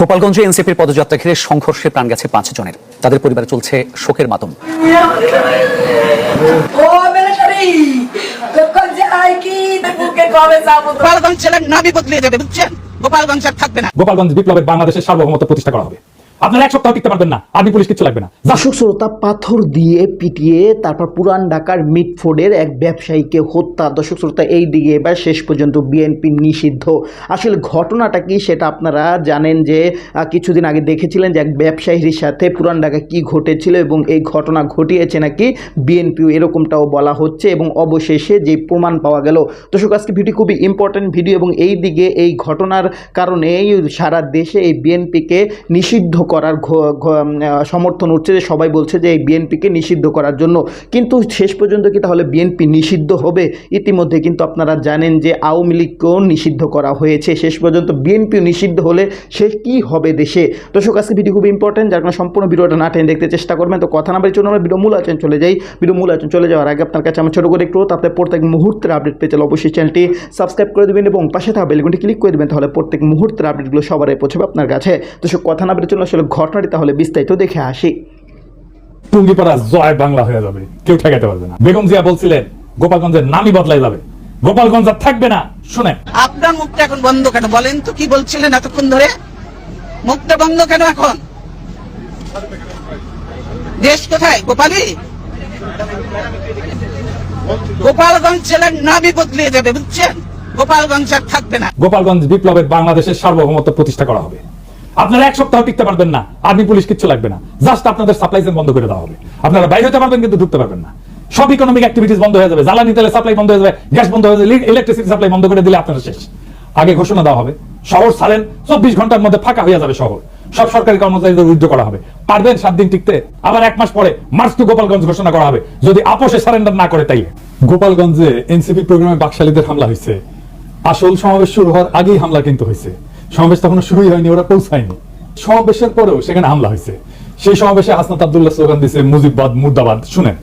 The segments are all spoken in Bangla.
গোপালগঞ্জে এনসিপির পদযাত্রা ঘিরে সংঘর্ষে প্রাণ গেছে পাঁচ জনের। তাদের পরিবারে চলছে শোকের মাতম। গোপালগঞ্জ বিপ্লবের বাংলাদেশের সার্বভৌমত্ব প্রতিষ্ঠা করা হবে। আপনারা এক সপ্তাহ টিকতে পারবেন না, আর্মি পুলিশ কিচ্ছু লাগবে না। দর্শক, শ্রোতা, পাথর দিয়ে পিটিয়ে তারপর পুরান ঢাকার মিটফোর্ডের এক ব্যবসায়ীকে হত্যা। দর্শক, শ্রোতা, এই দিকে এবার শেষ পর্যন্ত বিএনপি নিষিদ্ধ। আসলে ঘটনাটা কি সেটা আপনারা জানেন যে কিছুদিন আগে দেখেছিলেন যে এক ব্যবসায়ীর সাথে পুরান ঢাকা কি ঘটেছিল এবং এই ঘটনা ঘটিয়েছে নাকি বিএনপিও এরকমটাও বলা হচ্ছে এবং অবশেষে যে প্রমাণ পাওয়া গেল। দর্শক, আজকে ভিডিও খুবই ইম্পর্ট্যান্ট ভিডিও এবং এই দিকে এই ঘটনার কারণে সারা দেশে এই বিএনপিকে নিষিদ্ধ করার সমর্থন উঠছে যে সবাই বলছে যে এই বিএনপিকে নিষিদ্ধ করার জন্য। কিন্তু শেষ পর্যন্ত কি তাহলে বিএনপি নিষিদ্ধ হবে? ইতিমধ্যে কিন্তু আপনারা জানেন যে আওয়ামী লীগকেও নিষিদ্ধ করা হয়েছে। শেষ পর্যন্ত বিএনপিও নিষিদ্ধ হলে সে কি হবে দেশে? দর্শক, আজকে ভিডিও খুব ইম্পর্টেন্ট যার কারণে সম্পূর্ণ ভিডিওটা না টেনে দেখতে চেষ্টা করবেন। তো কথা না বলে চলুন, আমরা ভিডিও মূল আচরণ চলে যাই। ভিডিও মূল আচরণ চলে যাওয়ার আগে আপনার কাছে আমার ছোটো করে একটু তারপরে প্রত্যেক মুহূর্তের আপডেট পেয়ে চলে অবশ্যই চ্যানেলটি সাবস্ক্রাইব করে দেবেন এবং পাশে থাকা বেলগুনটি ক্লিক করে দেবেন, তাহলে প্রত্যেক মুহূর্তের আপডেটগুলো সবার আগে পৌঁছবে আপনার কাছে। তো সে কথা না বলে চলুন আসলে ঘটনাটি তাহলে বিস্তারিত দেখে আসি। টুঙ্গিপাড়া জয় বাংলা হয়ে যাবে। কেউ ঠেকাতে পারবে না। বেগম জিয়া বলছিলেন গোপালগঞ্জের নামই বদলাই যাবে। গোপালগঞ্জ আর থাকবে না। শুনেন। আপনার মুখটা এখন বন্ধ কেন? বলেন তো কি বলছিলেন এতক্ষণ ধরে? মুখটা বন্ধ কেন এখন? দেশ কোথায়? গোপালী গোপালগঞ্জ ছেলের নামই বদলিয়ে দেবে বুঝছেন? গোপালগঞ্জ আর থাকবে না। গোপালগঞ্জ বিপ্লবের বাংলাদেশের সার্বভৌমত্ব প্রতিষ্ঠা করা হবে। আপনারা এক সপ্তাহ টিকতে পারবেন না, আর্মি পুলিশ কিচ্ছু লাগবে না। জাস্ট আপনাদের সাপ্লাই চেন বন্ধ করে দেওয়া হবে। আপনারা বাইরে হতে পারবেন, কিন্তু ঢুকতে পারবেন না। সব ইকোনমিক অ্যাক্টিভিটিস বন্ধ হয়ে যাবে। জ্বালানি তেলের সাপ্লাই বন্ধ হয়ে যাবে গ্যাস বন্ধ হয়ে যাবে ইলেকট্রিসিটি সাপ্লাই বন্ধ করে দিলে আপনারা শেষ। আগে ঘোষণা দেওয়া হবে, শহর ছাড়েন, চব্বিশ ঘণ্টার মধ্যে ফাঁকা হয়ে যাবে শহর। সব সরকারি কর্মচারীদের উইথড্র করা হবে। পারবেন সাত দিন টিকতে, আবার এক মাস পরে মার্চ টু গোপালগঞ্জ ঘোষণা করা হবে। যদি আপোষে সারেন্ডার না করে তাই গোপালগঞ্জে এনসিপি প্রোগ্রামে বাকশালীদের হামলা হয়েছে। আসল সমাবেশ শুরু হওয়ার আগেই হামলা কিন্তু হয়েছে। সমাবেশ তখনো শুরুই হয়নি ওরা পৌঁছায়নি। সমাবেশের পরেও সেখানে হামলা হয়েছে। সেই সমাবেশে হাসনাত আব্দুল্লাহ স্লোগান দিছে মুজিববাদ মুর্দাবাদ শুনেন।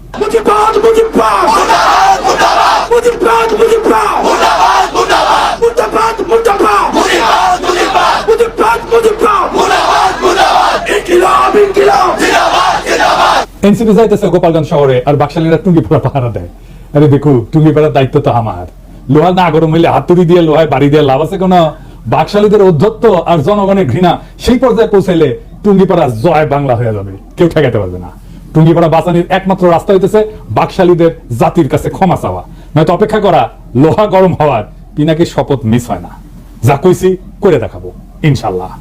এনসিপি যাইতেছে গোপালগঞ্জ শহরে আর বাকশালীরা টুঙ্গিপাড়া পাহারা দেয়। আরে দেখো টুঙ্গিপাড়ার দায়িত্ব তো আমার। লোহা না গরম হইলে হাতুড়ি দিয়ে লোহায় বাড়ি দিয়ে লাভ আছে কোনো? বাকশালীদের অধ্যত্ত আর জনগণের ঘৃণা সেই পর্যায়ে পৌঁছাইলে টুঙ্গিপাড়া জয় বাংলা হয়ে যাবে। কেউ ঠেকাতে পারবে না। টুঙ্গিপাড়া বাঁচানির একমাত্র রাস্তা হইতেছে বাকশালীদের জাতির কাছে ক্ষমা চাওয়া। নয়তো অপেক্ষা করা, লোহা গরম হওয়ার পিনাকির শপথ মিস হয় না। যা কইছি করে দেখাবো, ইনশাল্লাহ।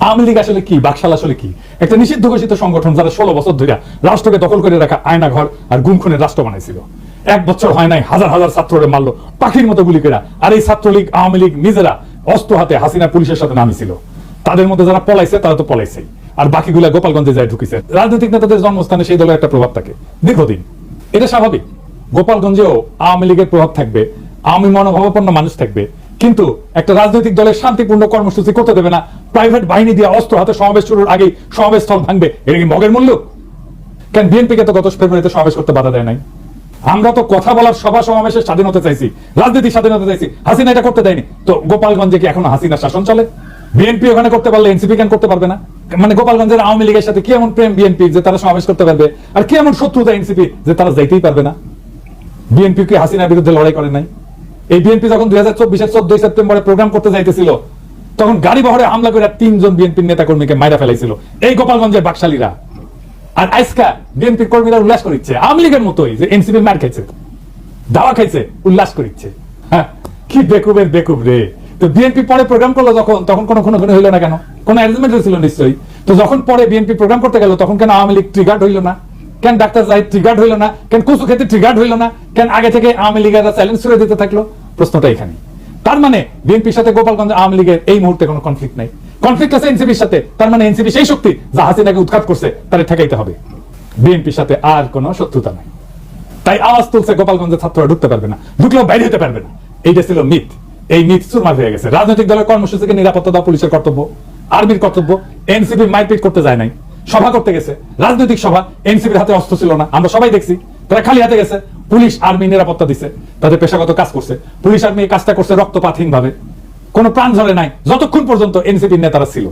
আওয়ামী লীগ আসলে কি, বাকশাল আসলে কি? একটা নিষিদ্ধ ঘোষিত সংগঠন যারা ষোলো বছর ধরে রাষ্ট্রকে দখল করে রাখা আয়না ঘর আর গুম খুনের রাষ্ট্র বানাইছিল। এক বছর হয় নাই, হাজার হাজার ছাত্ররে মারলো, পাখির মতো গুলি কেরা আর এই ছাত্রলীগ, আওয়ামী লীগ নিজেরা অস্ত্র হাতে হাসিনা পুলিশের সাথে নামিছিল তাদের মধ্যে যারা পলাইছে, তারা তো পলাইছে আর বাকিগুলা গোপালগঞ্জে যায় ঢুকিছে। রাজনৈতিক নেতাদের জন্মস্থানে সেই দলের একটা প্রভাব থাকে। দীর্ঘদিন। এটা স্বাভাবিক। গোপালগঞ্জেও আওয়ামী লীগের প্রভাব থাকবে, আওয়ামী মনোভাবাপন্ন মানুষ থাকবে। কিন্তু একটা রাজনৈতিক দলের শান্তিপূর্ণ কর্মসূচি করতে দেবে না। প্রাইভেট বাহিনী দিয়ে অস্ত্র হাতে সমাবেশ শুরুর আগেই সমাবেশ স্থল ভাঙবে। এটা কি মগের মূল্য? কেন বিএনপিকে তো গত ফেব্রুয়ারিতে সমাবেশ করতে বাধা দেয় নাই? আমরা তো কথা বলার সভা সমাবেশের স্বাধীনতা চাইছি, রাজনীতির স্বাধীনতা চাইছি। হাসিনা এটা করতে দেয়নি। তো গোপালগঞ্জে কি এখনও হাসিনা শাসন চলে? বিএনপি ওখানে করতে পারলে এনসিপি কেন করতে পারবে না? মানে গোপালগঞ্জের আওয়ামী লীগের সাথে কি এমন প্রেম বিএনপি যে তারা সমাবেশ করতে পারবে? আর কি এমন শত্রুতা এনসিপি যে তারা যাইতেই পারবে না? বিএনপি কি হাসিনার বিরুদ্ধে লড়াই করে নাই? এই বিএনপি যখন দুই হাজার চব্বিশের চোদ্দই সেপ্টেম্বরে প্রোগ্রাম করতে যাইতেছিল, তখন গাড়ি বহরে হামলা করে তিনজন বিএনপি নেতা কর্মীকে মাইরা ফেলাইছিল। এই গোপালগঞ্জের বাকশালীরা। আর আজকা বিএনপির কর্মীরা উল্লাস করিচ্ছে। আওয়ামী লীগের মতোই যে এনসিপি মার খাইছে দাওয়া খাইছে উল্লাস করিচ্ছে। হ্যাঁ, কি বেকুবের বেকুব রে। তো বিএনপি পরে প্রোগ্রাম করল যখন তখন কোনো কোনো কোনো হইল না কেন? কোনো অ্যারেঞ্জমেন্ট হয়েছিল নিশ্চয়ই? তো যখন পরে বিএনপি প্রোগ্রাম করতে গেল তখন কেন আওয়ামী লীগ ট্রিগার্ড হইল না? কেন ডাক্তার জাহিদ ট্রিগার্ড হইল না? কেন কুসু খেতে ট্রিগার্ড হইল না? কেন আগে থেকে আওয়ামী লীগেরা চ্যালেঞ্জ করে দিতে থাকল? প্রশ্নটা এখানে তার মানে বিএনপির সাথে গোপালগঞ্জ আওয়ামী লীগের এই মুহূর্তে কোনো কনফ্লিক্ট নাই। কনফ্লিক্ট আছে এনসিপির সাথে। তার মানে এনসিপি সেই শক্তি যা হাসিনাকে উৎখাত করছে, তারে ঠেকাইতে হবে। বিএনপির সাথে আর কোনো শত্রুতা নাই। তাই আওয়াজ তুলছে গোপালগঞ্জের ছাত্ররা, ঢুকতে পারবে না। ঢুকলেও বাইরে হতে পারবে না। এইটা ছিল মিথ এই মিথ চুরমার হয়ে গেছে। রাজনৈতিক দলের কর্মসূচিকে নিরাপত্তা দেওয়া পুলিশের কর্তব্য। আর্মির কর্তব্য। এনসিপি মারপিট করতে যায় নাই। সভা করতে গেছে। রাজনৈতিক সভা। এনসিপির হাতে অস্ত্র ছিল না। আমরা সবাই দেখছি। তারা খালি হাতে গেছে। পুলিশ আর্মি নিরাপত্তা দিছে। তাদের পেশাগত কাজ করছে। পুলিশ আর্মি কাজটা করছে রক্তপাতহীন ভাবে কোনো প্রাণ ঝরে নাই। যতক্ষণ পর্যন্ত এনসিপির নেতারা ছিল।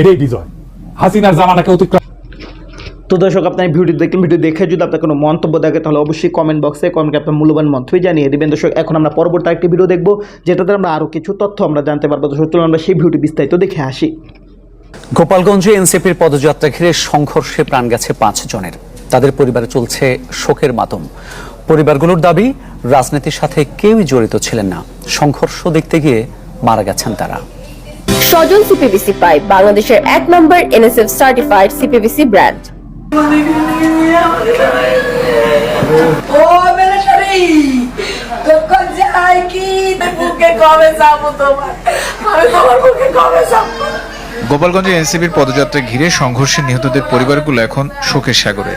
এটাই বিজয়। হাসিনার জামানাকে অতিক্রম তো দর্শক আপনার ভিডিও দেখলেন। ভিডিও দেখে যদি আপনার কোনো মন্তব্য থাকে তাহলে অবশ্যই কমেন্ট বক্সে কমেন্টে আপনার মূল্যবান মন্তব্য জানিয়ে দেবেন। দর্শক এখন আমরা পরবর্তী একটি ভিডিও দেখব যেটাতে আমরা আরও কিছু তথ্য আমরা জানতে পারব। দর্শক চলুন আমরা সেই ভিডিওটি বিস্তারিত দেখে আসি। গোপালগঞ্জে এনসিপির পদযাত্রা ঘিরে সংঘর্ষে প্রাণ গেছে পাঁচ জনের। তাদের পরিবারে চলছে শোকের মাতম। পরিবারগুলোর দাবি রাজনীতির সাথে কেউই জড়িত ছিলেন না। সংঘর্ষ দেখতে গিয়ে মারা গেছেন তারা। সজল সিপিভিসি পাইপ বাংলাদেশের এক নম্বর এনএসএফ সার্টিফাইড সিপিভিসি ব্র্যান্ড ও মেরে শরীর কখন যাই কি বুকে কবে যাব তোমার? আমি তোমার বুকে কবে যাব? গোপালগঞ্জে এনসিপির পদযাত্রা ঘিরে সংঘর্ষে নিহতদের পরিবারগুলো এখন শোকের সাগরে।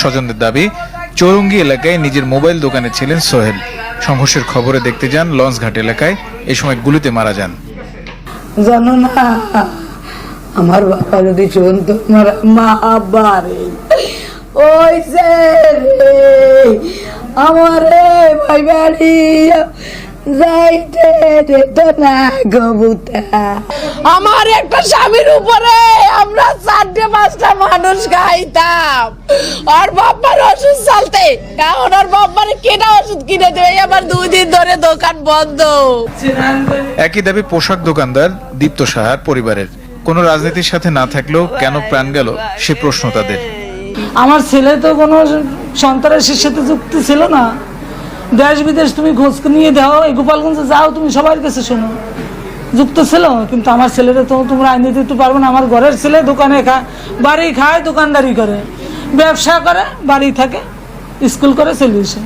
স্বজনদের দাবি চৌরঙ্গি এলাকায় নিজের মোবাইল দোকানে ছিলেন সোহেল। সংঘর্ষের খবরে দেখতে যান লঞ্চঘাট এলাকায়। এ সময় গুলিতে মারা যান। জানো না, আমার বাবা যদি শুনতো আমার ওই সে ভাই বাড়ি দিত না গবুতা। আমার একটা স্বামীর উপরে আমরা চারটে মানুষ খাইতাম আর বাবার ওষুধ চলতে। এখন আর বাবার কেনা ওষুধ কিনে দেবে? আমার দুই দিন ধরে দোকান বন্ধ। একই দাবি পোশাক দোকানদার দীপ্ত সাহার পরিবারের। কোনো রাজনীতির সাথে না থাকলেও কেন প্রাণ গেল সে প্রশ্ন তাদের। আমার ছেলে তো কোনো সন্ত্রাসের সাথে যুক্ত ছিল না। দেশ বিদেশ তুমি খোঁজ নিয়ে দাও এই গোপালগঞ্জে যাও তুমি সবার কাছে শোনো। যুক্ত ছিল, কিন্তু আমার ছেলেরা তো তোমরা আইনে দিতে পারবে না। আমার ঘরের ছেলে দোকানে খায়, বাড়ি খায়, দোকানদারি করে। ব্যবসা করে, বাড়ি থাকে, স্কুল করে চলে এসে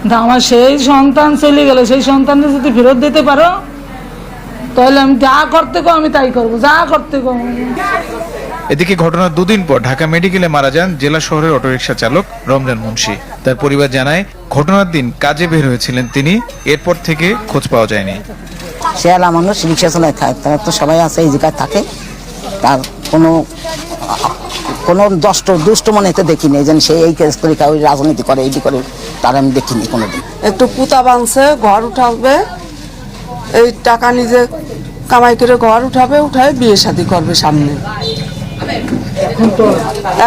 কিন্তু আমার সেই সন্তান চলে গেল। সেই সন্তানকে যদি ফেরত দিতে পারো, তাহলে আমি যা করতে গো, আমি তাই করব। যা করতে গো। এদিকে ঘটনার দুদিন পর ঢাকা মেডিকেলে মারা যান জেলা শহরের অটোরিকশা চালক রমজান মুন্সি। তার পরিবার জানায়, ঘটনার দিন কাজে বের হয়েছিলেন তিনি, এরপর থেকে খোঁজ পাওয়া যায়নি। শেয়ালা মানুষ রিক্সা চালায় খায় তারা তো সবাই আছে এই জায়গায় থাকে। তার কোনো কোনো দষ্ট দুষ্ট মনে তো দেখিনি যেন সে এই কেস করে ওই রাজনীতি করে এইটি করে তার আমি দেখিনি কোনো দিন একটু পুতা বাঁধছে ঘর উঠাবে এই টাকা নিজে কামাই করে ঘর উঠাবে উঠায় বিয়ে শাদী করবে সামনে।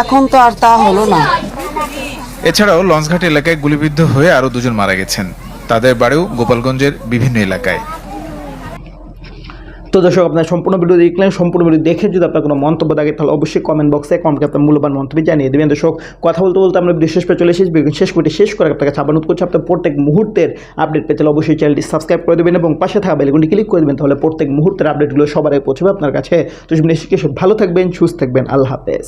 এখন তো আর তা হলো না। এছাড়াও লঞ্চঘাট এলাকায় গুলিবিদ্ধ হয়ে আরও দুজন মারা গেছেন। তাদের বাড়িও গোপালগঞ্জের বিভিন্ন এলাকায়। তো দর্শক, আপনার সম্পূর্ণ ভিডিও দেখলেন, সম্পূর্ণ ভিডিও দেখে যদি আপনার কোনো মন্তব্য থাকে, তাহলে অবশ্যই কমেন্ট বক্সে কমেন্টে আপনার মূল্যবান মন্তব্য জানিয়ে দেবেন। দর্শক, কথা বলতে বলতে আমরা বিশেষ পেয়ে চলে এসেছি শেষ করে শেষ করে আপনাকে সাবানুত করছি আপনার প্রত্যেক মুহূর্তের আপডেট পেতে অবশ্যই চ্যানেলটি সাবস্ক্রাইব করে দেবেন এবং পাশে থাকা বেলগুনটি ক্লিক করে দেবেন, তাহলে প্রত্যেক মুহূর্তের আপডেটগুলো সবার পৌঁছবে আপনার কাছে। তো সব ভালো থাকবেন, সুস্থ থাকবেন, আল্লাহ হাফেজ।